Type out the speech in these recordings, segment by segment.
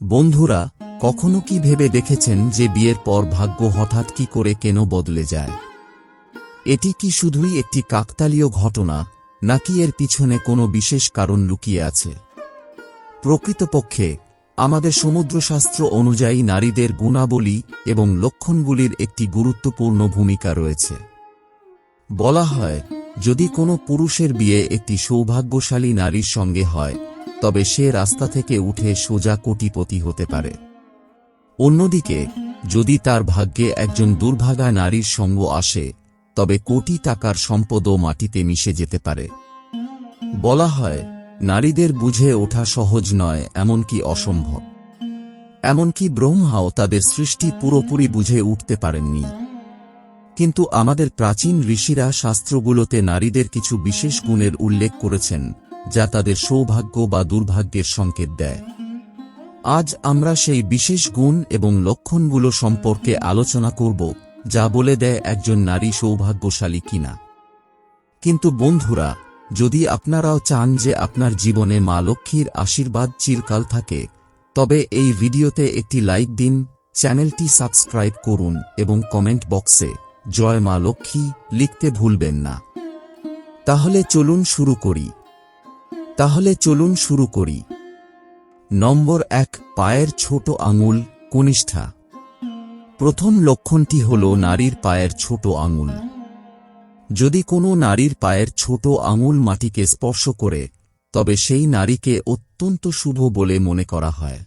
বন্ধুরা, কখনো কি ভেবে দেখেছেন যে বিয়ের পর ভাগ্য হঠাৎ কি করে কেন বদলে যায়? এটি কি শুধুই একটি কাকতালীয় ঘটনা, নাকি এর পিছনে কোনো বিশেষ কারণ লুকিয়ে আছে? প্রকৃতপক্ষে, আমাদের সমুদ্রশাস্ত্র অনুযায়ী নারীদের গুণাবলী এবং লক্ষণগুলির একটি গুরুত্বপূর্ণ ভূমিকা রয়েছে। বলা হয়, যদি কোনো পুরুষের বিয়ে একটি সৌভাগ্যশালী নারীর সঙ্গে হয় তবে সে রাস্তা থেকে উঠে সোজা কোটিপতি হতে পারে। অন্যদিকে, যদি তার ভাগ্যে একজন দুর্ভাগা নারীর সঙ্গ আসে, তবে কোটি টাকার সম্পদও মাটিতে মিশে যেতে পারে। বলা হয়, নারীদের বুঝে ওঠা সহজ নয়, এমনকি অসম্ভব। এমনকি ব্রহ্মাও তাদের সৃষ্টি পুরোপুরি বুঝে উঠতে পারেননি। কিন্তু আমাদের প্রাচীন ঋষিরা শাস্ত্রগুলোতে নারীদের কিছু বিশেষ গুণের উল্লেখ করেছেন। যা তাদের সৌভাগ্য বা দুর্ভাগ্যের সংকেত দেয়। আজ আমরা সেই বিশেষ গুণ এবং লক্ষণগুলো সম্পর্কে আলোচনা করব, যা বলে দেয় একজন নারী সৌভাগ্যশালী কিনা। কিন্তু বন্ধুরা, যদি আপনারাও চান যে আপনার জীবনে মা লক্ষ্মীর আশীর্বাদ চিরকাল থাকে, তবে এই ভিডিওতে একটি লাইক দিন, চ্যানেলটি সাবস্ক্রাইব করুন এবং কমেন্ট বক্সে, জয় মা লক্ষ্মী লিখতে ভুলবেন না। তাহলে চলুন শুরু করি। তাহলে চলুন শুরু করি। নম্বর এক, পায়ের ছোট আঙুল, কনিষ্ঠা। প্রথম লক্ষণটি হল নারীর পায়ের ছোট আঙুল। যদি কোনো নারীর পায়ের ছোট আঙুল মাটিকে স্পর্শ করে, তবে সেই নারীকে অত্যন্ত শুভ বলে মনে করা হয়।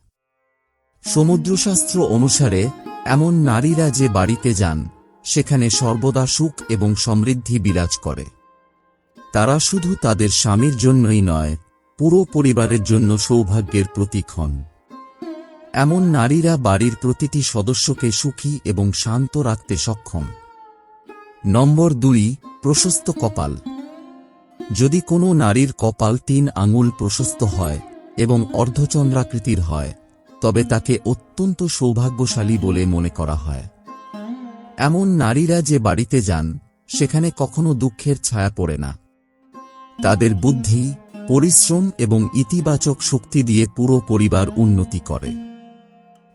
সমুদ্রশাস্ত্র অনুসারে, এমন নারীরা যে বাড়িতে যান, সেখানে সর্বদা সুখ এবং সমৃদ্ধি বিরাজ করে। তারা শুধু তাদের স্বামীর জন্যই নয়, পুরো পরিবারের জন্য সৌভাগ্যের প্রতীক হন। এমন নারীরা বাড়ির প্রতিটি সদস্যকে সুখী এবং শান্ত রাখতে সক্ষম। নম্বর দুই, প্রশস্ত কপাল। যদি কোনো নারীর কপাল তিন আঙুল প্রশস্ত হয় এবং অর্ধচন্দ্রাকৃতির হয়, তবে তাকে অত্যন্ত সৌভাগ্যশালী বলে মনে করা হয়। এমন নারীরা যে বাড়িতে যান, সেখানে কখনো দুঃখের ছায়া পড়ে না। তাদের বুদ্ধি, পরিশ্রম এবং ইতিবাচক শক্তি দিয়ে পুরো পরিবার উন্নতি করে।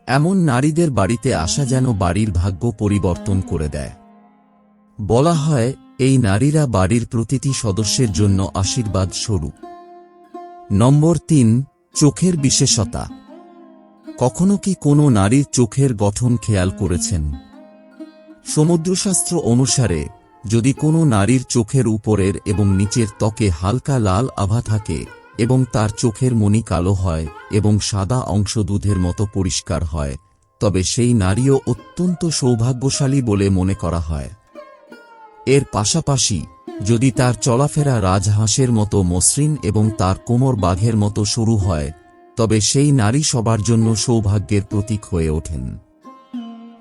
এমন নারীদের বাড়িতে আসা যেন বাড়ির ভাগ্য পরিবর্তন করে দেয়। বলা হয়, এই নারীরা বাড়ির প্রতিটি সদস্যের জন্য আশীর্বাদ স্বরূপ। নম্বর তিন, চোখের বিশেষতা। কখনো কি কোনো নারীর চোখের গঠন খেয়াল করেছেন? সমুদ্রশাস্ত্র অনুসারে যদি কোনো নারীর চোখের উপরের এবং নিচের ত্বকে হালকা লাল আভা থাকে এবং তার চোখের মণি কালো হয় এবং সাদা অংশ দুধের মতো পরিষ্কার হয়, তবে সেই নারীও অত্যন্ত সৌভাগ্যশালী বলে মনে করা হয়। এর পাশাপাশি, যদি তার চলাফেরা রাজহাঁসের মতো মসৃণ এবং তার কোমর বাঘের মতো সরু হয়, তবে সেই নারী সবার জন্য সৌভাগ্যের প্রতীক হয়ে ওঠেন।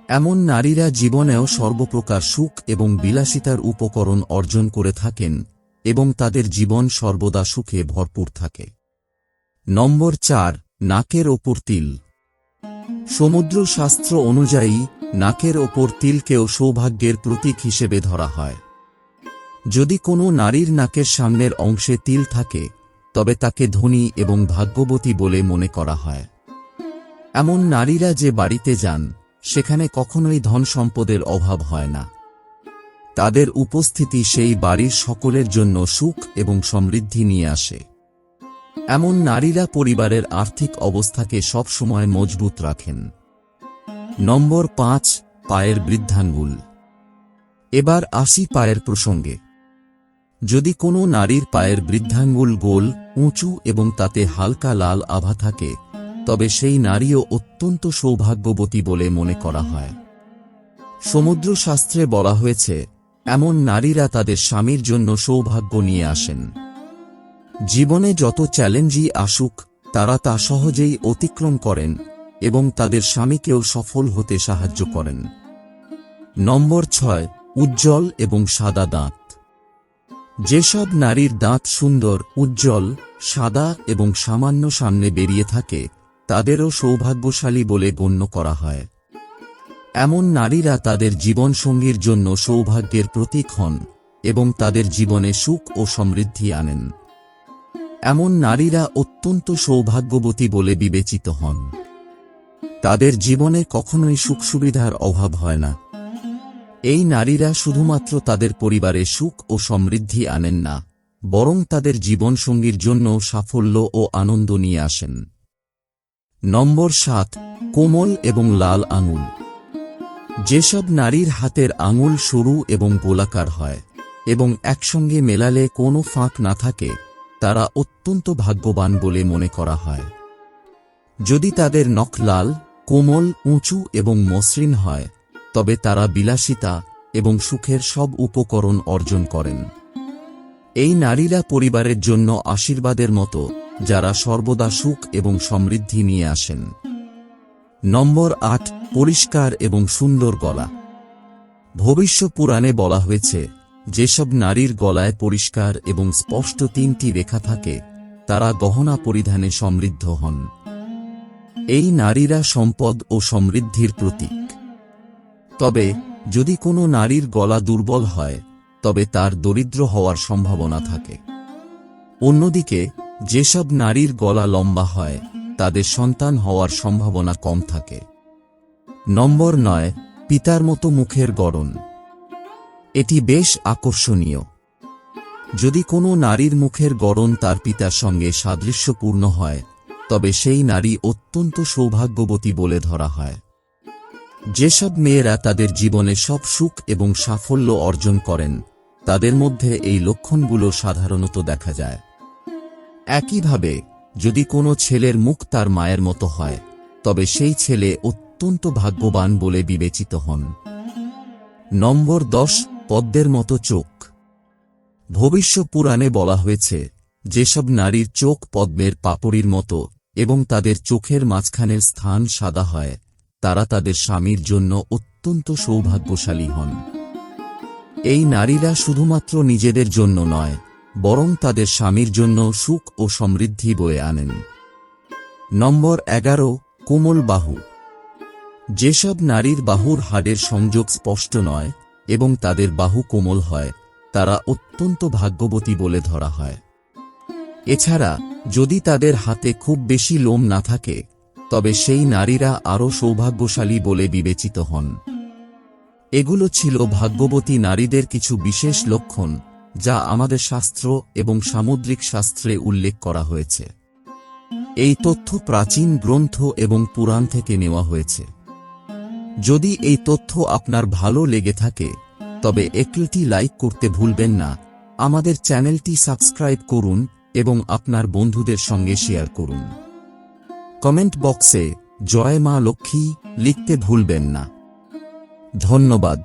এমন নারীরা জীবনেও সর্বপ্রকার সুখ এবং বিলাসিতার উপকরণ অর্জন করে থাকেন এবং তাদের জীবন সর্বদা সুখে ভরপুর থাকে। নম্বর চার, নাকের ওপর তিল। সমুদ্র শাস্ত্র অনুযায়ী, নাকের ওপর তিলকেও সৌভাগ্যের প্রতীক হিসেবে ধরা হয়। যদি কোনো নারীর নাকের সামনের অংশে তিল থাকে, তবে তাকে ধনী এবং ভাগ্যবতী বলে মনে করা হয়। এমন নারীরা যে বাড়িতে যান সেখানে কখনোই ধন সম্পদের অভাব হয় না। তাদের উপস্থিতি সেই বাড়ির সকলের জন্য সুখ এবং সমৃদ্ধি নিয়ে আসে। এমন নারীরা পরিবারের আর্থিক অবস্থাকে সবসময় মজবুত রাখেন। নম্বর পাঁচ, পায়ের বৃদ্ধাঙ্গুল। এবার আসি পায়ের প্রসঙ্গে। যদি কোনো নারীর পায়ের বৃদ্ধাঙ্গুল গোল, উঁচু এবং তাতে হালকা লাল আভা থাকে তবে সেই নারীও অত্যন্ত সৌভাগ্যবতী বলে মনে করা হয়। সমুদ্র শাস্ত্রে বলা হয়েছে, এমন নারীরা তাদের স্বামীর জন্য সৌভাগ্য নিয়ে আসেন। জীবনে যত চ্যালেঞ্জই আসুক, তারা তা সহজেই অতিক্রম করেন এবং তাদের স্বামীকেও সফল হতে সাহায্য করেন। নম্বর ছয়, উজ্জ্বল এবং সাদা দাঁত। যেসব নারীর দাঁত সুন্দর, উজ্জ্বল, সাদা এবং সামান্য সামনে বেরিয়ে থাকে তাদেরও সৌভাগ্যশালী বলে গণ্য করা হয়। এমন নারীরা তাদের জীবনসঙ্গীর জন্য সৌভাগ্যের প্রতীক হন এবং তাদের জীবনে সুখ ও সমৃদ্ধি আনেন। এমন নারীরা অত্যন্ত সৌভাগ্যবতী বলে বিবেচিত হন। তাদের জীবনে কখনোই সুখ সুবিধার অভাব হয় না। এই নারীরা শুধুমাত্র তাদের পরিবারে সুখ ও সমৃদ্ধি আনেন না, বরং তাদের জীবনসঙ্গীর জন্য সাফল্য ও আনন্দ নিয়ে আসেন। নম্বর সাত, কোমল এবং লাল আঙুল। যেসব নারীর হাতের আঙুল সরু এবং গোলাকার হয় এবং একসঙ্গে মেলালে কোনো ফাঁক না থাকে, তারা অত্যন্ত ভাগ্যবান বলে মনে করা হয়। যদি তাদের নখ লাল, কোমল, উঁচু এবং মসৃণ হয়, তবে তারা বিলাসিতা এবং সুখের সব উপকরণ অর্জন করেন। এই নারীরা পরিবারের জন্য আশীর্বাদের মতো যারা সর্বদা সুখ এবং সমৃদ্ধি নিয়ে আসেন। নম্বর আট, পরিষ্কার এবং সুন্দর গলা। ভবিষ্য পুরাণে বলা হয়েছে, যেসব নারীর গলায় পরিষ্কার এবং স্পষ্ট তিনটি রেখা থাকে, তারা গহনা পরিধানে সমৃদ্ধ হন। এই নারীরা সম্পদ ও সমৃদ্ধির প্রতীক। তবে, যদি কোনো নারীর গলা দুর্বল হয়, তবে তার দরিদ্র হওয়ার সম্ভাবনা থাকে। অন্যদিকে যেসব নারীর গলা লম্বা হয়, তাদের সন্তান হওয়ার সম্ভাবনা কম থাকে। নম্বর নয়, পিতার মতো মুখের গড়ন। এটি বেশ আকর্ষণীয়। যদি কোনো নারীর মুখের গড়ন তার পিতার সঙ্গে সাদৃশ্যপূর্ণ হয়, তবে সেই নারী অত্যন্ত সৌভাগ্যবতী বলে ধরা হয়। যেসব মেয়েরা তাদের জীবনে সব সুখ এবং সাফল্য অর্জন করেন, তাদের মধ্যে এই লক্ষণগুলো সাধারণত দেখা যায়। একইভাবে, যদি কোনো ছেলের মুখ তার মায়ের মতো হয়, তবে সেই ছেলে অত্যন্ত ভাগ্যবান বলে বিবেচিত হন। নম্বর দশ, পদ্মের মতো চোখ। ভবিষ্য পুরাণে বলা হয়েছে, যেসব নারীর চোখ পদ্মের পাপড়ির মতো এবং তাদের চোখের মাঝখানের স্থান সাদা হয়, তারা তাদের স্বামীর জন্য অত্যন্ত সৌভাগ্যশালী হন। এই নারীরা শুধুমাত্র নিজেদের জন্য নয় বরং তাদের স্বামীর জন্য সুখ ও সমৃদ্ধি বয়ে আনেন। নম্বর এগারো, কোমল বাহু। যেসব নারীর বাহুর হাড়ের সংযোগ স্পষ্ট নয় এবং তাদের বাহু কোমল হয়, তারা অত্যন্ত ভাগ্যবতী বলে ধরা হয়। এছাড়া, যদি তাদের হাতে খুব বেশি লোম না থাকে, তবে সেই নারীরা আরও সৌভাগ্যশালী বলে বিবেচিত হন। এগুলো ছিল ভাগ্যবতী নারীদের কিছু বিশেষ লক্ষণ যা আমাদের শাস্ত্র এবং সামুদ্রিক শাস্ত্রে উল্লেখ করা হয়েছে। এই তথ্য প্রাচীন গ্রন্থ এবং পুরাণ থেকে নেওয়া হয়েছে। যদি এই তথ্য আপনার ভালো লেগে থাকে, তবে একটি লাইক করতে ভুলবেন না। আমাদের চ্যানেলটি সাবস্ক্রাইব করুন এবং আপনার বন্ধুদের সঙ্গে শেয়ার করুন। কমেন্ট বক্সে জয় মা লক্ষ্মী লিখতে ভুলবেন না। ধন্যবাদ।